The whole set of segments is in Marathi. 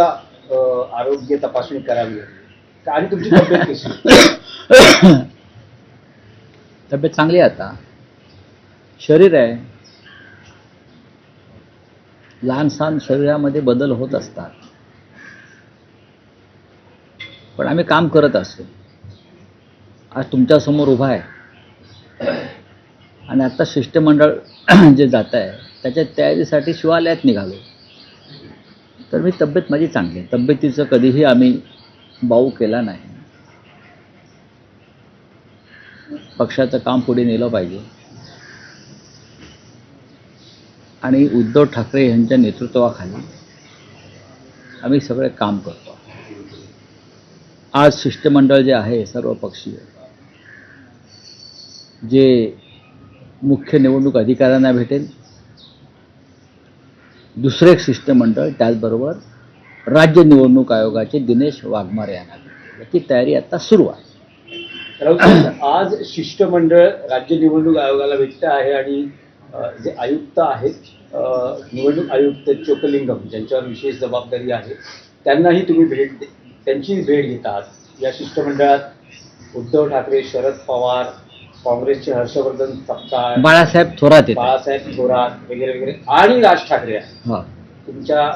आरोग्य तपासणी करावी. आणि तुमची तब्येत कशी? तब्येत चांगली आहे आता. शरीर आहे. लहान सहान शरीरामध्ये बदल होत असतात. पण आम्ही काम करत असतो आज तुमच्यासमोर उभा आहे. आणि आता शिष्टमंडळ जे जात आहे त्याच्या तयारीसाठी शिवालयात निघालो. तर मी तब्येत माझी चांगली आहे. तब्येतीचं कधीही आम्ही बाऊ केला नाही. पक्षाचं काम पुढे नेलं पाहिजे. आणि उद्धव ठाकरे यांच्या नेतृत्वाखाली आम्ही सगळे काम करतो. आज शिष्टमंडळ जे आहे सर्व पक्षीय जे मुख्य निवडणूक अधिकाऱ्यांना भेटेल दुसरे एक शिष्टमंडळ त्याचबरोबर राज्य निवडणूक आयोगाचे दिनेश वाघमारे यांना याची तयारी आता सुरू आहे. आज शिष्टमंडळ राज्य निवडणूक आयोगाला भेटतं आहे आणि जे आयुक्त आहेत निवडणूक आयुक्त चोकलिंगम ज्यांच्यावर विशेष जबाबदारी आहे त्यांनाही तुम्ही भेट दे- त्यांची भेट घेतात या शिष्टमंडळात उद्धव ठाकरे शरद पवार काँग्रेसचे हर्षवर्धन सपकाळ बाळासाहेब थोरात येतात. बाळासाहेब थोरात वगैरे वगैरे आणि राज ठाकरे आहेत. हा. तुमच्या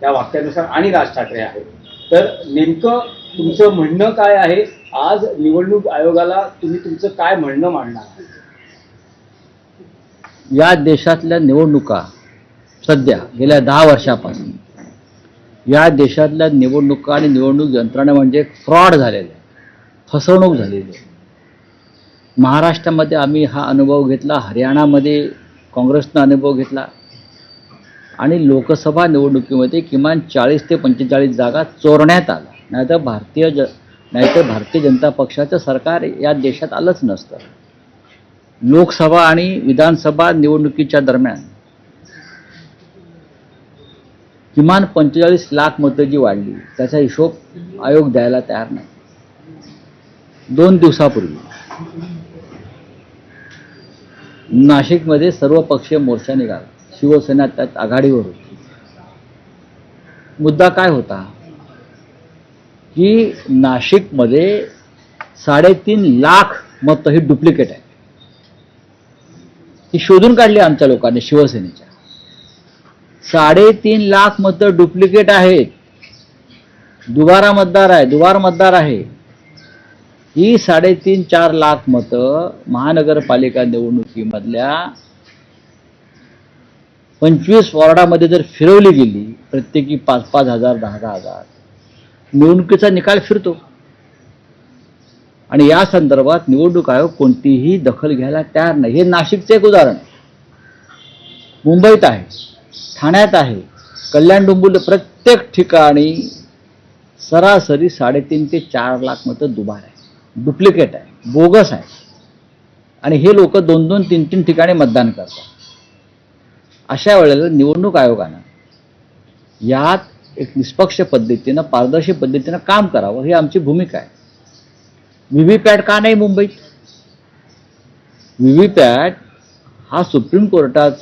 त्या वाक्यानुसार आणि राज ठाकरे आहेत. तर नेमकं तुमचं म्हणणं काय आहे? आज निवडणूक आयोगाला तुम्ही तुमचं काय म्हणणं मांडणार आहात? या देशातल्या निवडणुका सध्या गेल्या दहा वर्षापासून या देशातल्या निवडणुका आणि निवडणूक यंत्रणा म्हणजे फ्रॉड झालेले आहे. फसवणूक झालेली. आहे महाराष्ट्रामध्ये आम्ही हा अनुभव घेतला हरियाणामध्ये काँग्रेसनं अनुभव घेतला. आणि लोकसभा निवडणुकीमध्ये किमान चाळीस ते पंचेचाळीस जागा चोरण्यात आला नाहीतर भारतीय ज नाहीतर भारतीय जनता पक्षाचं सरकार या देशात आलंच नसतं. लोकसभा आणि विधानसभा निवडणुकीच्या दरम्यान किमान पंचेचाळीस लाख मतं जी वाढली त्याचा हिशोब आयोग द्यायला तयार नाही. दोन दिवसापूर्वी. नाशिकमध्ये सर्व पक्षीय मोर्चा निघाला. शिवसेना त्यात आघाडीवर होती. मुद्दा काय होता? की नाशिकमध्ये साडेतीन लाख मतं ही डुप्लिकेट आहे ती शोधून काढली आमच्या लोकांनी शिवसेनेच्या. साडेतीन लाख मतं डुप्लिकेट आहेत. दुबारा मतदार आहे दुबार मतदार आहे. ही साडेतीन चार लाख मतं महानगरपालिका निवडणुकीमधल्या पंचवीस वॉर्डामध्ये जर फिरवली गेली प्रत्येकी पाच पाच हजार दहा दहा हजार निवडणुकीचा निकाल फिरतो. आणि या संदर्भात निवडणूक आयोग कोणतीही दखल घ्यायला तयार नाही. हे नाशिकचे एक उदाहरण मुंबईत आहे ठाण्यात आहे कल्याण डोंबिवली प्रत्येक ठिकाणी सरासरी साडेतीन ते चार लाख मतं दुबार आहे डुप्लिकेट आहे बोगस आहे. आणि हे लोक दोन दोन तीन तीन ठिकाणी मतदान करतात. अशा वेळेला निवडणूक आयोगानं यात एक निष्पक्ष पद्धतीनं पारदर्शी पद्धतीनं काम करावं ही आमची भूमिका आहे. व्हीव्हीपॅट का नाही मुंबईत? व्हीव्हीपॅट हा सुप्रीम कोर्टाचा